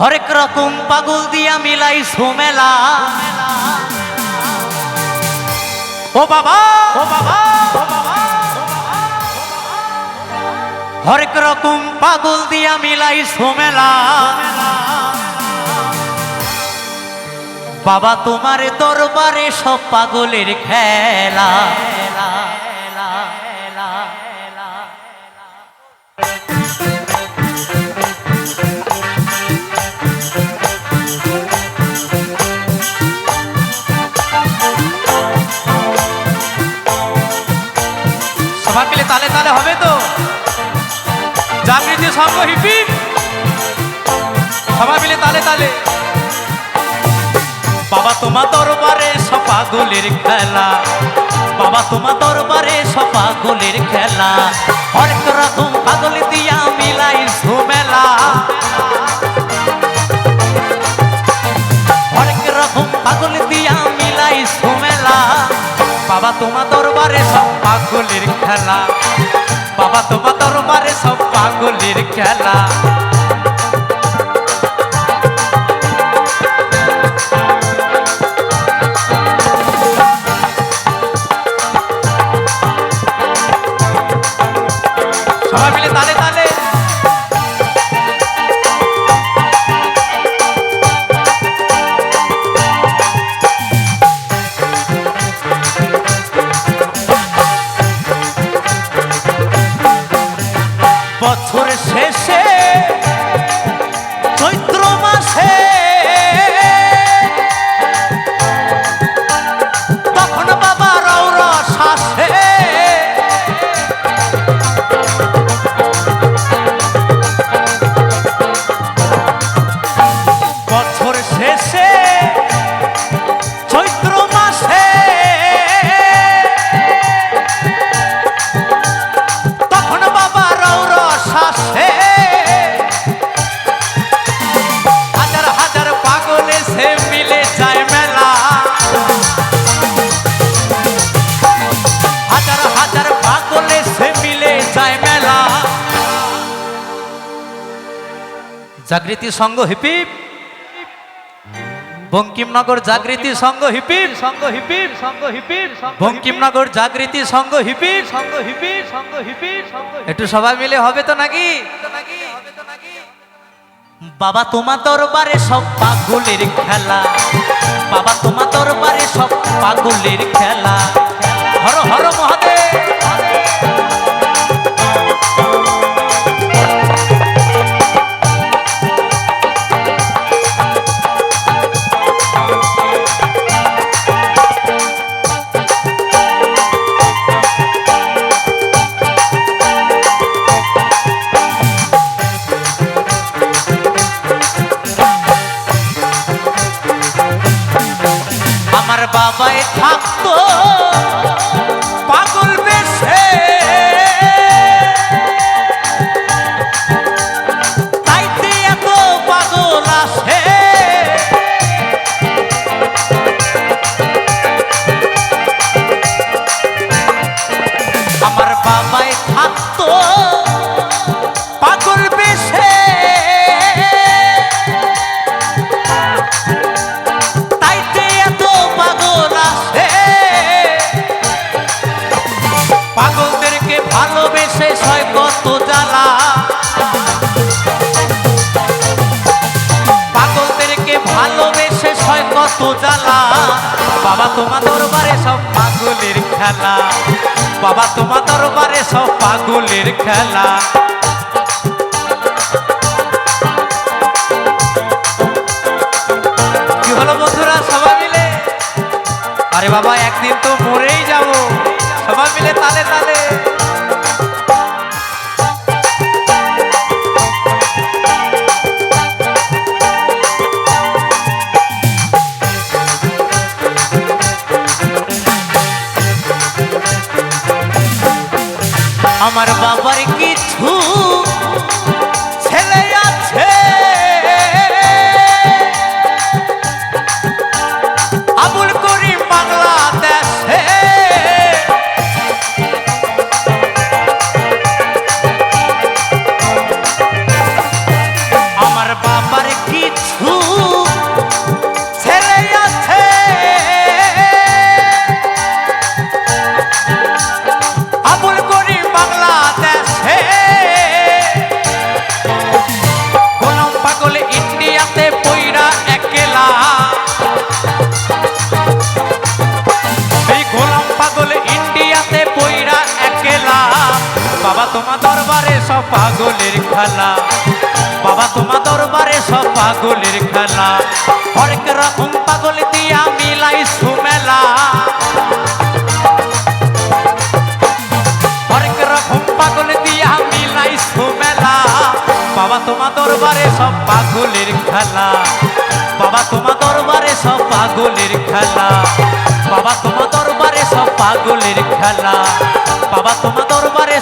হরেক রকম পাগল দিয়া মিলাই সোমেলা। ও বাবা! ও বাবা! হরেক রকম পাগল দিয়া মিলাই সোমেলা। বাবা, তোমার দরবারে সব পাগলের খেলা। সঙ্গ হিপি সবাই মিলে তালে তালে। বাবা তোমার দরবারে সব পাগলের খেলা। বাবা তোমার দরবারে সব পাগলের খেলা। হরেক রকম পাগল দিয়া মিলাই ঝুমেলা। হরেক রকম পাগল দিয়া মিলাই ঝুমেলা। বাবা তোমার দরবারে সব পাগলের খেলা। বাবা তোমার দরবারে সব পাগলের খেলা। সবাই মিলে তালে Jagriti Sangha hip hip. Bankimnagar Jagriti Sangha hip hip. Sangha hip hip Sangha hip hip Bankimnagar Jagriti Sangha hip hip Sangha hip hip Sangha hip hip. একটু সবাই মিলে হবে তো নাকি? বাবা, তোমার দরবারে সব পাগলের খেলা। বাবা, তোমার দরবারে সব পাগলের খেলা। বাবা, তোমার দরবারে সব পাগলের খেলা। বাবা, তোমার দরবারে সব পাগলের খেলা। কি হলো বন্ধুরা, সবাই মিলে? আরে বাবা, একদিন তো মরেই যাব। সবাই মিলে তালে তালে। আমার বাবার কিছু দরবারে সব পাগলের খেলা বাবা তোমার দরবারে সব পাগলের খেলা হরেক রকম পাগল দিয়া মিলাই সুমেলা হরেক রকম পাগল দিয়া মিলাই সুমেলা বাবা তোমার দরবারে সব পাগলের খেলা বাবা তোমার দরবারে সব পাগলের খেলা বাবা তোমার দরবারে সব পাগলের খেলা বাবা তোমার দরবারে